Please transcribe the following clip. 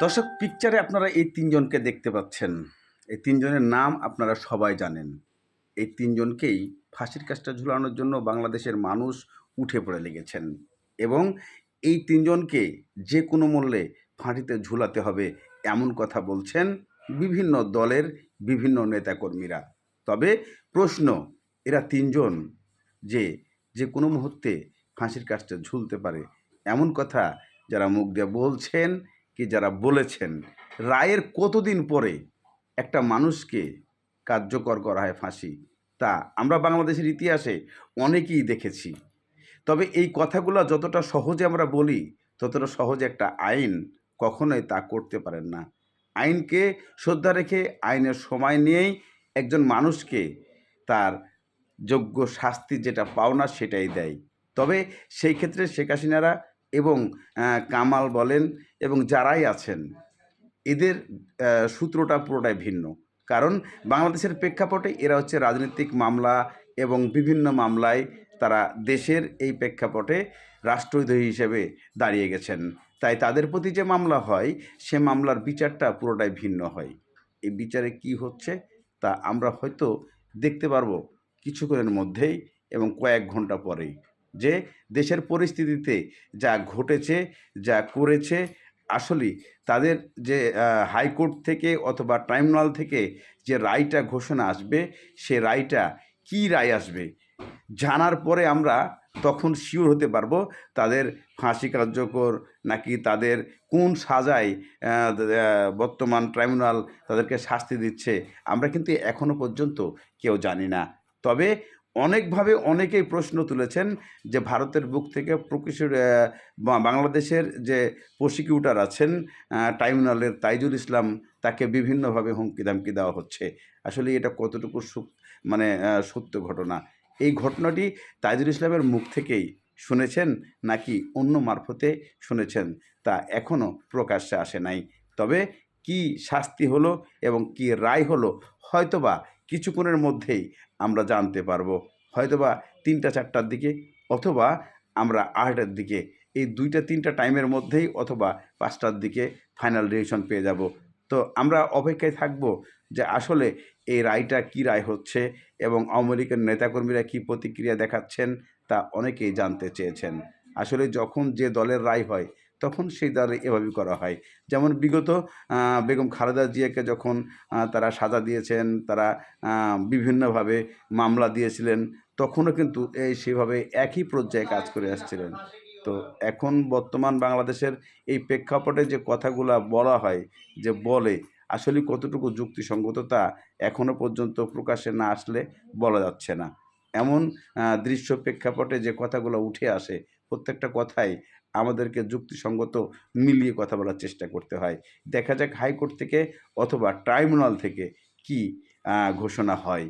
দর্শক পিকচারে আপনারা এই তিনজনকে দেখতে পাচ্ছেন। এই তিনজনের নাম আপনারা সবাই জানেন। এই তিনজনকেই ফাঁসির কাজটা ঝুলানোর জন্য বাংলাদেশের মানুষ উঠে পড়ে লেগেছেন এবং এই তিনজনকে যে কোনো মূল্যে ফাঁসিতে ঝুলাতে হবে এমন কথা বলছেন বিভিন্ন দলের বিভিন্ন নেতাকর্মীরা। তবে প্রশ্ন, এরা তিনজন যে যে কোনো মুহূর্তে ফাঁসির কাজটা ঝুলতে পারে এমন কথা যারা মুখ দিয়ে বলছেন কি যারা বলেছেন, রায়ের কতদিন পরে একটা মানুষকে কার্যকর করা হয় ফাঁসি, তা আমরা বাংলাদেশের ইতিহাসে অনেকেই দেখেছি। তবে এই কথাগুলো যতটা সহজে আমরা বলি, ততটা সহজে একটা আইন কখনোই তা করতে পারেন না। আইনকে শ্রদ্ধা রেখে, আইনের সময় নিয়েই একজন মানুষকে তার যোগ্য শাস্তি যেটা পাওনা সেটাই দেয়। তবে সেই ক্ষেত্রে শেখ হাসিনারা এবং কামাল বলেন এবং যারাই আছেন, এদের সূত্রটা পুরোটাই ভিন্ন। কারণ বাংলাদেশের প্রেক্ষাপটে এরা হচ্ছে রাজনৈতিক মামলা এবং বিভিন্ন মামলায় তারা দেশের এই প্রেক্ষাপটে রাষ্ট্রদ্রোহী হিসেবে দাঁড়িয়ে গেছেন। তাই তাদের প্রতি যে মামলা হয়, সে মামলার বিচারটা পুরোটাই ভিন্ন হয়। এই বিচারে কি হচ্ছে, তা আমরা হয়তো দেখতে পারব কিছুক্ষণের মধ্যেই এবং কয়েক ঘণ্টা পরেই। যে দেশের পরিস্থিতিতে যা ঘটেছে, যা করেছে আসলেই তাদের যে হাইকোর্ট থেকে অথবা ট্রাইব্যুনাল থেকে যে রায়টা ঘোষণা আসবে, সে রায়টা কী রায় আসবে, জানার পরে আমরা তখন শিওর হতে পারব তাদের ফাঁসি কার্যকর নাকি তাদের কোন সাজায় বর্তমান ট্রাইব্যুনাল তাদেরকে শাস্তি দিচ্ছে, আমরা কিন্তু এখনও পর্যন্ত কেউ জানি না। তবে অনেকভাবে অনেকেই প্রশ্ন তুলেছেন যে ভারতের বুক থেকে বা- বাংলাদেশের যে প্রসিকিউটর আছেন ট্রাইব্যুনালের তাইজুল ইসলাম, তাকে বিভিন্নভাবে হুমকি দামকি দেওয়া হচ্ছে। আসলে এটা কতটুকু মানে সত্য ঘটনা? এই ঘটনাটি তাইজুল ইসলামের মুখ থেকেই শুনেছেন নাকি অন্য মারফতে শুনেছেন তা এখনও প্রকাশ্যে আসে নাই। তবে কি শাস্তি হলো এবং কি রায় হলো, হয়তোবা কিছুক্ষণের মধ্যেই আমরা জানতে পারব। হয়তোবা তিনটা চারটার দিকে অথবা আমরা আড়াইটার দিকে। এই দুইটা, তিনটা টাইমের মধ্যেই অথবা পাঁচটার দিকে ফাইনাল ডিসিশন পেয়ে যাব। তো আমরা অপেক্ষায় থাকব যে আসলে এই রায়টা কী রায় হচ্ছে এবং লীগের নেতাকর্মীরা কী প্রতিক্রিয়া দেখাচ্ছেন তা অনেকেই জানতে চেয়েছেন। আসলে যখন যে দলের রায় হয় তখন সেই দলে এভাবেই করা হয়। যেমন বিগত বেগম খালেদা জিয়াকে যখন তারা সাজা দিয়েছেন, তারা বিভিন্নভাবে মামলা দিয়েছিলেন, তখনও কিন্তু এই সেভাবে একই পর্যায়ে কাজ করে আসছিলেন। তো এখন বর্তমান বাংলাদেশের এই প্রেক্ষাপটে যে কথাগুলা বলা হয়, যে বলে, আসলে কতটুকু যুক্তিসঙ্গততা এখনও পর্যন্ত প্রকাশে না আসলে বলা যাচ্ছে না। এমন দৃশ্য প্রেক্ষাপটে যে কথাগুলো উঠে আসে, প্রত্যেকটা কথাই আমাদেরকে যুক্তিসঙ্গত মিলিয়ে কথা বলার চেষ্টা করতে হয়। দেখা যাক হাইকোর্ট থেকে অথবা ট্রাইব্যুনাল থেকে কি ঘোষণা হয়।